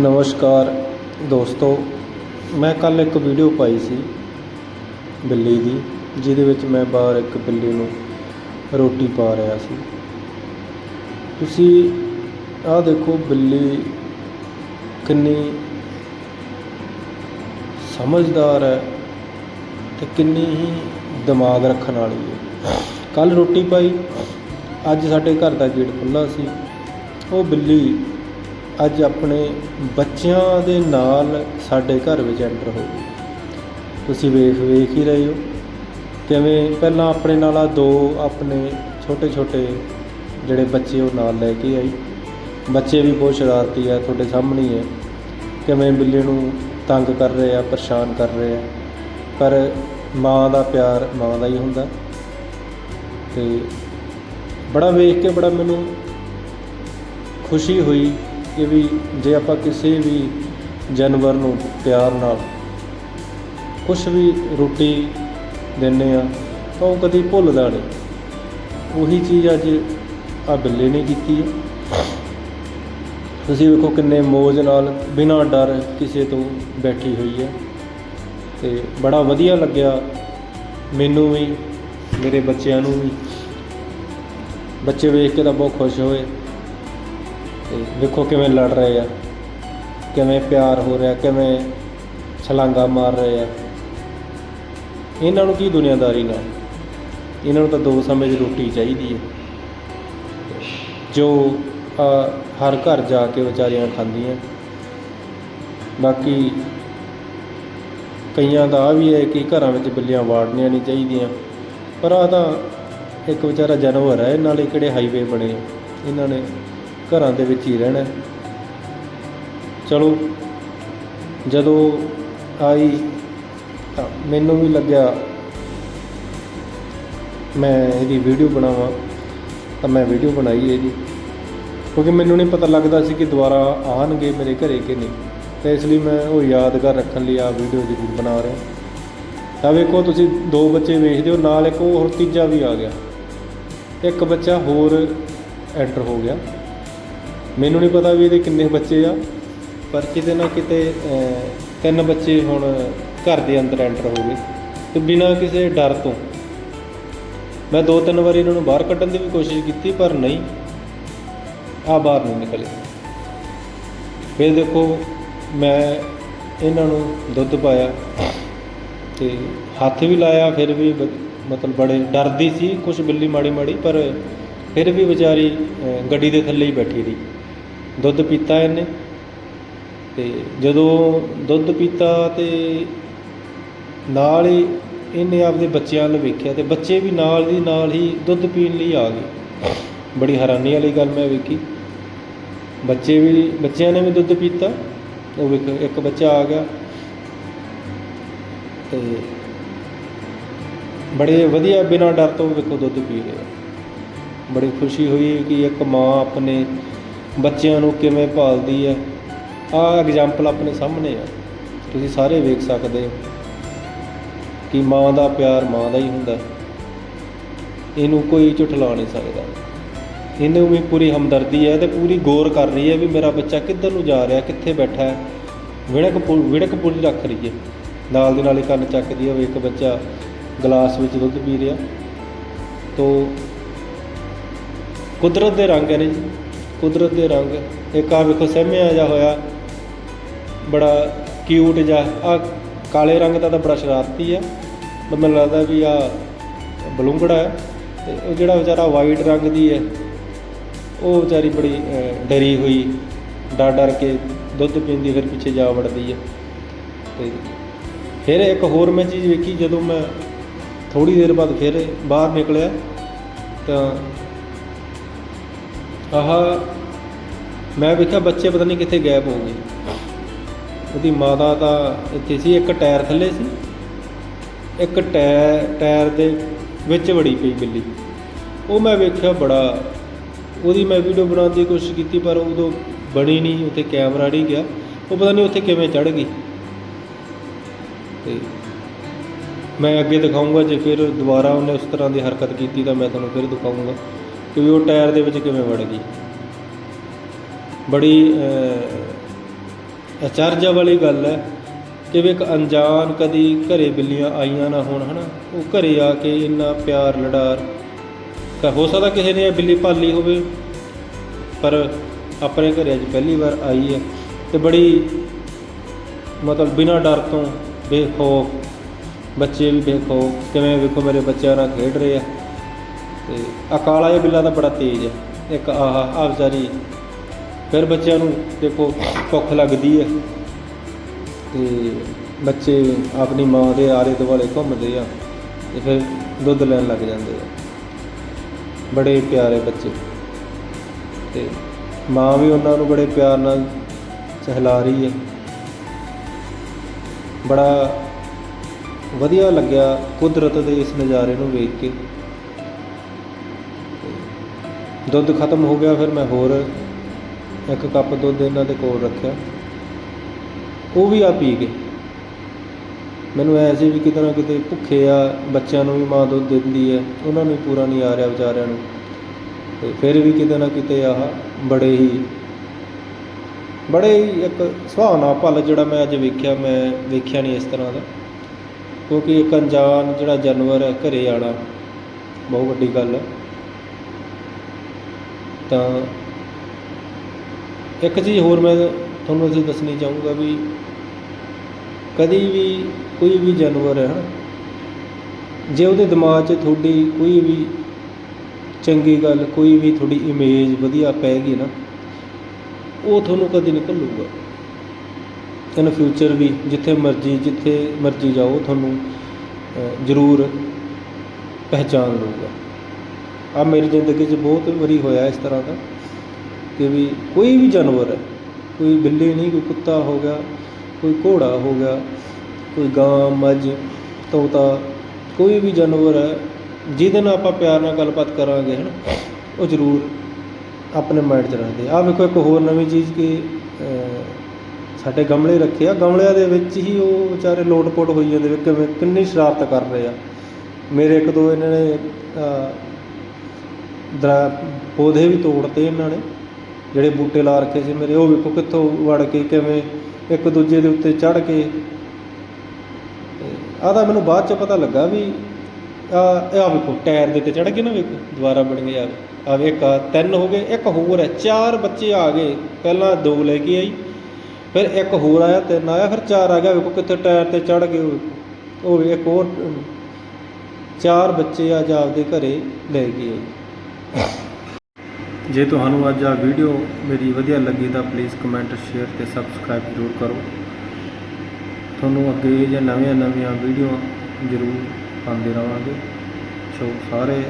ਨਮਸਕਾਰ ਦੋਸਤੋ, ਮੈਂ ਕੱਲ ਇੱਕ ਵੀਡੀਓ ਪਾਈ ਸੀ ਬਿੱਲੀ ਦੀ, ਜਿਹਦੇ ਵਿੱਚ ਮੈਂ ਬਾਹਰ ਇੱਕ ਬਿੱਲੀ ਨੂੰ ਰੋਟੀ ਪਾ ਰਿਹਾ ਸੀ। ਤੁਸੀਂ ਆਹ ਦੇਖੋ ਬਿੱਲੀ ਕਿੰਨੀ ਸਮਝਦਾਰ ਹੈ ਤੇ ਕਿੰਨੀ ਹੀ ਦਿਮਾਗ ਰੱਖਣ ਵਾਲੀ ਹੈ। ਕੱਲ ਰੋਟੀ ਪਾਈ, ਅੱਜ ਸਾਡੇ ਘਰ ਦਾ ਗੇਟ ਖੁੱਲ੍ਹਾ ਸੀ। ਉਹ ਬਿੱਲੀ ਅੱਜ ਆਪਣੇ ਬੱਚਿਆਂ ਦੇ ਨਾਲ ਸਾਡੇ ਘਰ ਵਿੱਚ ਐਂਟਰ ਹੋ ਗਈ। ਤੁਸੀਂ ਵੇਖ ਵੇਖ ਹੀ ਰਹੇ ਹੋ। ਕਿਵੇਂ ਪਹਿਲਾਂ ਆਪਣੇ ਨਾਲ ਆ ਦੋ ਆਪਣੇ ਛੋਟੇ ਛੋਟੇ ਜਿਹੜੇ ਬੱਚੇ ਉਹ ਨਾਲ ਲੈ ਕੇ ਆਈ। ਬੱਚੇ ਵੀ ਬਹੁਤ ਸ਼ਰਾਰਤੀ ਆ, ਤੁਹਾਡੇ ਸਾਹਮਣੇ ਹੀ ਹੈ ਕਿਵੇਂ ਬਿੱਲੀ ਨੂੰ ਤੰਗ ਕਰ ਰਹੇ ਆ, ਪਰੇਸ਼ਾਨ ਕਰ ਰਹੇ ਆ। ਪਰ ਮਾਂ ਦਾ ਪਿਆਰ ਮਾਂ ਦਾ ਹੀ ਹੁੰਦਾ। ਤੇ ਬੜਾ ਵੇਖ ਕੇ ਬੜਾ ਮੈਨੂੰ ਖੁਸ਼ੀ ਹੋਈ ਕਿ ਵੀ ਜੇ ਆਪਾਂ ਕਿਸੇ ਵੀ ਜਾਨਵਰ ਨੂੰ ਪਿਆਰ ਨਾਲ ਕੁਝ ਵੀ ਰੋਟੀ ਦਿੰਦੇ ਆ ਤਾਂ ਉਹ ਕਦੀ ਭੁੱਲਦਾ ਨਹੀਂ। ਉਹੀ ਚੀਜ਼ ਅੱਜ ਆ ਬਿੱਲੇ ਨੇ ਕੀਤੀ ਹੈ। ਤੁਸੀਂ ਵੇਖੋ ਕਿੰਨੇ ਮੋਜ ਨਾਲ ਬਿਨਾਂ ਡਰ ਕਿਸੇ ਤੋਂ ਬੈਠੀ ਹੋਈ ਹੈ। ਤੇ ਬੜਾ ਵਧੀਆ ਲੱਗਿਆ ਮੈਨੂੰ ਵੀ, ਮੇਰੇ ਬੱਚਿਆਂ ਨੂੰ ਵੀ। ਬੱਚੇ ਵੇਖ ਕੇ ਤਾਂ ਬਹੁਤ ਖੁਸ਼ ਹੋਏ। ਤੇ ਵੇਖੋ ਕਿਵੇਂ ਲੜ ਰਹੇ ਆ ਕਿਵੇਂ ਪਿਆਰ ਹੋ ਰਿਹਾ ਕਿਵੇਂ ਛਲਾਂਗਾ ਮਾਰ ਰਹੇ ਆ। ਇਹਨਾਂ ਨੂੰ ਕੀ ਦੁਨੀਆਦਾਰੀ ਨਾਲ? ਇਹਨਾਂ ਨੂੰ ਤਾਂ ਦੋ ਸਮੇਂ ਦੀ ਰੋਟੀ ਚਾਹੀਦੀ ਹੈ ਜੋ ਆ, ਹਰ ਘਰ ਜਾ ਕੇ ਵਿਚਾਰੀਆਂ ਖਾਂਦੀਆਂ। ਬਾਕੀ ਕਈਆਂ ਦਾ ਆ ਵੀ ਹੈ ਕਿ ਘਰਾਂ ਵਿੱਚ ਬਿੱਲੀਆਂ ਵਾੜਨੀਆਂ ਨਹੀਂ ਚਾਹੀਦੀਆਂ। ਪਰ ਆ ਤਾਂ ਇੱਕ ਵਿਚਾਰਾ ਜਾਨਵਰ ਹੈ ਨਾਲੇ ਕਿਹੜੇ ਹਾਈਵੇ ਬਣੇ ਇਹਨਾਂ ਨੇ ਘਰਾਂ ਦੇ ਵਿੱਚ ਹੀ ਰਹਿਣਾ ਚਲੋ, ਜਦੋਂ ਆਈ ਤਾਂ ਮੈਨੂੰ ਵੀ ਲੱਗਿਆ ਮੈਂ ਇਹਦੀ ਵੀਡੀਓ ਬਣਾਵਾਂ, ਤਾਂ ਮੈਂ ਵੀਡੀਓ ਬਣਾਈ ਇਹਦੀ ਕਿਉਂਕਿ ਮੈਨੂੰ ਨਹੀਂ ਪਤਾ ਲੱਗਦਾ ਸੀ ਕਿ ਦੁਬਾਰਾ ਆਣਗੇ ਮੇਰੇ ਘਰੇ ਕਿ ਨਹੀਂ। ਤਾਂ ਇਸ ਲਈ ਮੈਂ ਉਹ ਯਾਦਗਾਰ ਰੱਖਣ ਲਈ ਆ ਵੀਡੀਓ ਜ਼ਰੂਰ ਬਣਾ ਰਿਹਾ ਤਾਂ ਵੇਖੋ, ਤੁਸੀਂ ਦੋ ਬੱਚੇ ਵੇਖਦੇ ਹੋ, ਨਾਲ ਇੱਕ ਹੋਰ ਤੀਜਾ ਵੀ ਆ ਗਿਆ। ਇੱਕ ਬੱਚਾ ਹੋਰ ਐਂਟਰ ਹੋ ਗਿਆ। ਮੈਨੂੰ ਨਹੀਂ ਪਤਾ ਵੀ ਇਹਦੇ ਕਿੰਨੇ ਬੱਚੇ ਆ, ਪਰ ਕਿਤੇ ਨਾ ਕਿਤੇ ਤਿੰਨ ਬੱਚੇ ਹੁਣ ਘਰ ਦੇ ਅੰਦਰ ਐਂਟਰ ਹੋ ਗਏ। ਤੇ ਬਿਨਾਂ ਕਿਸੇ ਡਰ ਤੋਂ ਮੈਂ ਦੋ ਤਿੰਨ ਵਾਰੀ ਇਹਨਾਂ ਨੂੰ ਬਾਹਰ ਕੱਢਣ ਦੀ ਵੀ ਕੋਸ਼ਿਸ਼ ਕੀਤੀ, ਪਰ ਨਹੀਂ, ਆ ਬਾਹਰ ਨਹੀਂ ਨਿਕਲੇ। ਫਿਰ ਦੇਖੋ, ਮੈਂ ਇਹਨਾਂ ਨੂੰ ਦੁੱਧ ਪਾਇਆ ਤੇ ਹੱਥ ਵੀ ਲਾਇਆ, ਫਿਰ ਵੀ ਮਤਲਬ ਬੜੇ ਡਰਦੀ ਸੀ ਕੁਝ ਬਿੱਲੀ ਮਾੜੀ ਮਾੜੀ ਪਰ ਫਿਰ ਵੀ ਵਿਚਾਰੀ ਗੱਡੀ ਦੇ ਥੱਲੇ ਹੀ ਬੈਠੀ ਰਹੀ। ਦੁੱਧ ਪੀਤਾ ਇਹਨੇ। ਤੇ ਜਦੋਂ ਦੁੱਧ ਪੀਤਾ ਤੇ ਨਾਲ ਹੀ ਇਹਨੇ ਆਪਦੇ ਬੱਚਿਆਂ ਨੂੰ ਵੇਖਿਆ ਤੇ ਬੱਚੇ ਵੀ ਨਾਲ ਦੀ ਨਾਲ ਹੀ ਦੁੱਧ ਪੀਣ ਲਈ ਆ ਗਏ। ਬੜੀ ਹੈਰਾਨੀ ਵਾਲੀ ਗੱਲ ਮੈਂ ਵੇਖੀ। ਬੱਚੇ ਵੀ, ਬੱਚਿਆਂ ਨੇ ਵੀ ਦੁੱਧ ਪੀਤਾ, ਉਹ ਵੇਖੋ ਇੱਕ ਬੱਚਾ ਆ ਗਿਆ ਤੇ ਬੜੇ ਵਧੀਆ, ਬਿਨਾਂ ਡਰ ਤੋਂ ਵੇਖੋ ਦੁੱਧ ਪੀ ਰਿਹਾ। ਬੜੀ ਖੁਸ਼ੀ ਹੋਈ ਕਿ ਇੱਕ ਮਾਂ ਆਪਣੇ ਬੱਚਿਆਂ ਨੂੰ ਕਿਵੇਂ ਭਾਲਦੀ ਹੈ? ਆਹ ਐਗਜ਼ਾਮਪਲ ਆਪਣੇ ਸਾਹਮਣੇ ਆ। ਤੁਸੀਂ ਸਾਰੇ ਵੇਖ ਸਕਦੇ ਹੋ ਕਿ ਮਾਂ ਦਾ ਪਿਆਰ ਮਾਂ ਦਾ ਹੀ ਹੁੰਦਾ। ਇਹਨੂੰ ਕੋਈ ਝੁਠਲਾ ਨਹੀਂ ਸਕਦਾ। ਇਹਨੂੰ ਵੀ ਪੂਰੀ ਹਮਦਰਦੀ ਹੈ ਤੇ ਪੂਰੀ ਗੌਰ ਕਰ ਰਹੀ ਹੈ ਵੀ ਮੇਰਾ ਬੱਚਾ ਕਿੱਧਰ ਨੂੰ ਜਾ ਰਿਹਾ, ਕਿੱਥੇ ਬੈਠਾ ਹੈ। ਵਿੜਕ ਪੁ- ਵਿੜਕ ਪੂਰੀ ਰੱਖ ਰਹੀ ਹੈ ਨਾਲ ਦੀ ਨਾਲ ਹੀ ਕੰਨ ਚੱਕਦੀ ਹੈ ਵੀ ਇੱਕ ਬੱਚਾ ਗਲਾਸ ਵਿੱਚ ਦੁੱਧ ਪੀ ਰਿਹਾ। ਤੋ ਕੁਦਰਤ ਦੇ ਰੰਗ ਨੇ ਜੀ। ਕੁਦਰਤ ਦੇ ਰੰਗ ਇੱਕ ਆ ਵੇਖੋ ਸਹਿਮਿਆ ਜਾ ਹੋਇਆ, ਬੜਾ ਕਿਊਟ ਜਿਹਾ ਆ ਕਾਲੇ ਰੰਗ ਦਾ ਤਾਂ ਬੜਾ ਸ਼ਰਾਰਤੀ ਆ, ਪਰ ਮੈਨੂੰ ਲੱਗਦਾ ਵੀ ਆ ਬਲੂੰਗੜਾ ਹੈ, ਤੇ ਉਹ ਜਿਹੜਾ ਵਿਚਾਰਾ ਵਾਈਟ ਰੰਗ ਦੀ ਹੈ, ਉਹ ਵਿਚਾਰੀ ਬੜੀ ਡਰੀ ਹੋਈ, ਡਰ ਡਰ ਕੇ ਦੁੱਧ ਪੀਂਦੀ ਫਿਰ ਪਿੱਛੇ ਜਾ ਵੜਦੀ ਹੈ, ਤੇ ਫਿਰ ਇੱਕ ਹੋਰ ਮੈਂ ਚੀਜ਼ ਵੇਖੀ, ਜਦੋਂ ਮੈਂ ਥੋੜੀ ਦੇਰ ਬਾਅਦ ਫਿਰ ਬਾਹਰ ਨਿਕਲਿਆ, ਤਾਂ ਆਹ, ਮੈਂ ਵੇਖਿਆ ਬੱਚੇ ਪਤਾ ਨਹੀਂ ਕਿੱਥੇ ਗਾਇਬ ਹੋ ਗਏ ਉਹਦੀ ਮਾਤਾ ਤਾਂ ਇੱਥੇ ਸੀ, ਇੱਕ ਟਾਇਰ ਥੱਲੇ ਸੀ। ਇੱਕ ਟਾਇਰ ਟਾਇਰ ਦੇ ਵਿੱਚ ਵੜੀ ਪਈ ਬਿੱਲੀ। ਉਹ ਮੈਂ ਵੇਖਿਆ ਬੜਾ, ਉਹਦੀ ਮੈਂ ਵੀਡੀਓ ਬਣਾਉਣ ਦੀ ਕੋਸ਼ਿਸ਼ ਕੀਤੀ, ਪਰ ਉਦੋਂ ਬਣੀ ਨਹੀਂ, ਉੱਥੇ ਕੈਮਰਾ ਨਹੀਂ ਗਿਆ। ਉਹ ਪਤਾ ਨਹੀਂ ਉੱਥੇ ਕਿਵੇਂ ਚੜ ਗਈ। ਤੇ ਮੈਂ ਅੱਗੇ ਦਿਖਾਊਂਗਾ, ਜੇ ਫਿਰ ਦੁਬਾਰਾ ਉਹਨੇ ਉਸ ਤਰ੍ਹਾਂ ਦੀ ਹਰਕਤ ਕੀਤੀ ਤਾਂ ਮੈਂ ਤੁਹਾਨੂੰ ਫਿਰ ਦਿਖਾਊਂਗਾ। ਕਿ ਵੀ ਉਹ ਟਾਇਰ ਦੇ ਵਿੱਚ ਕਿਵੇਂ ਵੜ ਗਈ। ਬੜੀ ਅਹ, ਅਚਰਜ ਵਾਲੀ ਗੱਲ ਹੈ ਕਿ ਵੀ ਇੱਕ ਅਣਜਾਣ ਕਦੀ ਘਰੇ ਬਿੱਲੀਆਂ ਆਈਆਂ ਨਾ ਹੋਣ ਹਨਾ? ਉਹ ਘਰੇ ਆ ਕੇ ਇੰਨਾ ਪਿਆਰ ਲੜਾਰ ਕ- ਹੋ ਸਕਦਾ ਕਿਸੇ ਨੇ ਇਹ ਬਿੱਲੀ ਪਾਲੀ ਹੋਵੇ ਪਰ ਆਪਣੇ ਘਰੇ ਅੱਜ ਪਹਿਲੀ ਵਾਰ ਆਈ ਹੈ ਤੇ ਬੜੀ ਮਤਲਬ ਬਿਨਾਂ ਡਰ ਤੋਂ ਬੇਖੌਫ ਬੱਚੇ ਵੀ ਬੇਖੌਫ ਕਿਵੇਂ ਵੇਖੋ ਮੇਰੇ ਬੱਚਿਆਂ ਨਾਲ ਖੇਡ ਰਹੇ ਆ। ਤੇ ਆਹ ਕਾਲਾ ਜਿਹਾ ਬਿੱਲਾ ਤਾਂ ਬੜਾ ਤੇਜ਼ ਹੈ। ਇੱਕ ਆਹ ਆ ਵਿਚਾਰੀ ਫਿਰ ਬੱਚਿਆਂ ਨੂੰ ਦੇਖੋ ਭੁੱਖ ਲੱਗਦੀ ਹੈ। ਤੇ ਬੱਚੇ ਆਪਣੀ ਮਾਂ ਦੇ ਆਲੇ ਦੁਆਲੇ ਘੁੰਮਦੇ ਆ ਤੇ ਫਿਰ ਦੁੱਧ ਲੈਣ ਲੱਗ ਜਾਂਦੇ ਆ। ਬੜੇ ਪਿਆਰੇ ਬੱਚੇ। ਤੇ ਮਾਂ ਵੀ ਉਹਨਾਂ ਨੂੰ ਬੜੇ ਪਿਆਰ ਨਾਲ ਸਹਿਲਾ ਰਹੀ ਹੈ। ਬੜਾ ਵਧੀਆ ਲੱਗਿਆ ਕੁਦਰਤ ਦੇ ਇਸ ਨਜ਼ਾਰੇ ਨੂੰ ਵੇਖ ਕੇ। ਦੁੱਧ ਖਤਮ ਹੋ ਗਿਆ, ਫਿਰ ਮੈਂ ਹੋਰ ਇੱਕ ਕੱਪ ਦੁੱਧ ਇਹਨਾਂ ਦੇ ਕੋਲ ਰੱਖਿਆ। ਉਹ ਵੀ ਆ ਪੀ ਗਏ। ਮੈਨੂੰ ਐ ਸੀ ਵੀ ਕਿਤੇ ਨਾ ਕਿਤੇ ਭੁੱਖੇ ਆ, ਬੱਚਿਆਂ ਨੂੰ ਵੀ ਮਾਂ ਦੁੱਧ ਦਿੰਦੀ ਹੈ, ਉਹਨਾਂ ਨੂੰ ਵੀ ਪੂਰਾ ਨਹੀਂ ਆ ਰਿਹਾ ਵਿਚਾਰਿਆਂ ਨੂੰ। ਤੇ ਫਿਰ ਵੀ ਕਿਤੇ ਨਾ ਕਿਤੇ ਆਹ ਬੜੇ ਹੀ ਬੜੇ ਹੀ ਇੱਕ ਸੁਹਾਵਣਾ ਪਲ ਜਿਹੜਾ ਮੈਂ ਅੱਜ ਵੇਖਿਆ, ਮੈਂ ਵੇਖਿਆ ਨਹੀਂ ਇਸ ਤਰ੍ਹਾਂ ਦਾ। ਕਿਉਂਕਿ ਇੱਕ ਅਣਜਾਣ ਜਿਹੜਾ ਜਾਨਵਰ ਹੈ, ਘਰੇ ਆਣਾ ਬਹੁਤ ਵੱਡੀ ਗੱਲ ਹੈ। ਤਾਂ ਇੱਕ ਚੀਜ਼ ਹੋਰ ਮੈਂ ਤੁਹਾਨੂੰ ਅਸੀਂ ਦੱਸਣੀ ਚਾਹੂੰਗਾ ਵੀ ਕਦੀ ਵੀ ਕੋਈ ਵੀ ਜਾਨਵਰ ਹੈ ਹਨਾ ਜੇ ਉਹਦੇ ਦਿਮਾਗ 'ਚ ਤੁਹਾਡੀ ਕੋਈ ਵੀ ਚੰਗੀ ਗੱਲ, ਕੋਈ ਵੀ ਤੁਹਾਡੀ ਇਮੇਜ ਵਧੀਆ ਪੈ ਗਈ ਨਾ, ਉਹ ਤੁਹਾਨੂੰ ਕਦੇ ਨਹੀਂ ਭੁੱਲੂਗਾ। ਇਨ ਫਿਊਚਰ ਵੀ ਜਿੱਥੇ ਮਰਜ਼ੀ ਜਿੱਥੇ ਮਰਜ਼ੀ ਜਾਓ, ਤੁਹਾਨੂੰ ਜ਼ਰੂਰ ਪਹਿਚਾਨ ਲਊਗਾ। ਆ ਮੇਰੀ ਜ਼ਿੰਦਗੀ 'ਚ ਬਹੁਤ ਵਾਰੀ ਹੋਇਆ ਇਸ ਤਰ੍ਹਾਂ ਦਾ ਕਿ ਵੀ ਕੋਈ ਵੀ ਜਾਨਵਰ ਹੈ, ਕੋਈ ਬਿੱਲੀ ਨਹੀਂ, ਕੋਈ ਕੁੱਤਾ ਹੋ ਗਿਆ, ਕੋਈ ਘੋੜਾ ਹੋ ਗਿਆ, ਕੋਈ ਗਾਂ, ਮੱਝ, ਤੋਤਾ, ਕੋਈ ਵੀ ਜਾਨਵਰ ਹੈ, ਜਿਹਦੇ ਨਾਲ ਆਪਾਂ ਪਿਆਰ ਨਾਲ ਗੱਲਬਾਤ ਕਰਾਂਗੇ, ਹਨ, ਉਹ ਜ਼ਰੂਰ ਆਪਣੇ ਮਾਈਂਡ 'ਚ ਰੱਖਦੇ ਆ। ਵੇਖੋ ਇੱਕ ਹੋਰ ਨਵੀਂ ਚੀਜ਼ ਕਿ ਸਾਡੇ ਗਮਲੇ ਰੱਖੇ ਆ। ਗਮਲਿਆਂ ਦੇ ਵਿੱਚ ਹੀ ਉਹ ਵਿਚਾਰੇ ਲੋਟ-ਪੋਟ ਹੋਈ ਜਾਂਦੇ ਕਿਵੇਂ, ਕਿੰਨੀ ਸ਼ਰਾਰਤ ਕਰ ਰਹੇ ਆ। ਮੇਰੇ ਇੱਕ ਦੋ ਇਹਨਾਂ ਨੇ ਦਰਾ ਪੌਦੇ ਵੀ ਤੋੜਤੇ ਇਹਨਾਂ ਨੇ, ਜਿਹੜੇ ਬੂਟੇ ਲਾ ਰੱਖੇ ਸੀ ਮੇਰੇ, ਉਹ ਵੇਖੋ ਕਿੱਥੋਂ ਵੜ ਕੇ ਕਿਵੇਂ ਇੱਕ ਦੂਜੇ ਦੇ ਉੱਤੇ ਚੜ ਕੇ। ਆਹ ਤਾਂ ਮੈਨੂੰ ਬਾਅਦ ਚ ਪਤਾ ਲੱਗਾ ਵੀ ਆ ਆ ਵੇਖੋ, ਟਾਇਰ ਦੇ ਉੱਤੇ ਚੜ ਕੇ ਨਾ ਵੇਖੋ, ਦੁਬਾਰਾ ਬਣ ਗਏ ਆ। ਵੇਖ ਆਹ ਤਿੰਨ ਹੋ ਗਏ, ਇੱਕ ਹੋਰ ਹੈ, ਚਾਰ ਬੱਚੇ ਆ ਗਏ, ਪਹਿਲਾਂ ਦੋ ਲੈ ਕੇ ਆਈ, ਫਿਰ ਇੱਕ ਹੋਰ ਆਇਆ, ਤਿੰਨ ਆਇਆ, ਫਿਰ ਚਾਰ ਆ ਗਿਆ, ਵੇਖੋ ਕਿੱਥੇ ਟਾਇਰ ਤੇ ਚੜ ਗਏ ਉਹ। ਵੀ ਇੱਕ ਹੋਰ ਚਾਰ ਬੱਚੇ ਅੱਜ ਆਪਦੇ ਘਰੇ ਲੈ ਕੇ ਆਈ ਜੇ ਤੁਹਾਨੂੰ ਅੱਜ ਆ ਵੀਡੀਓ ਮੇਰੀ ਵਧੀਆ ਲੱਗੀ ਤਾਂ ਪਲੀਜ਼ ਕਮੈਂਟ ਸ਼ੇਅਰ ਤੇ ਸਬਸਕ੍ਰਾਈਬ ਜ਼ਰੂਰ ਕਰੋ। ਤੁਹਾਨੂੰ ਅੱਗੇ ਜਾਂ ਨਵੀਆਂ ਨਵੀਆਂ ਵੀਡੀਓ ਜ਼ਰੂਰ ਪਾਉਂਦੇ ਰਵਾਂਗੇ। ਸੋ ਸਾਰੇ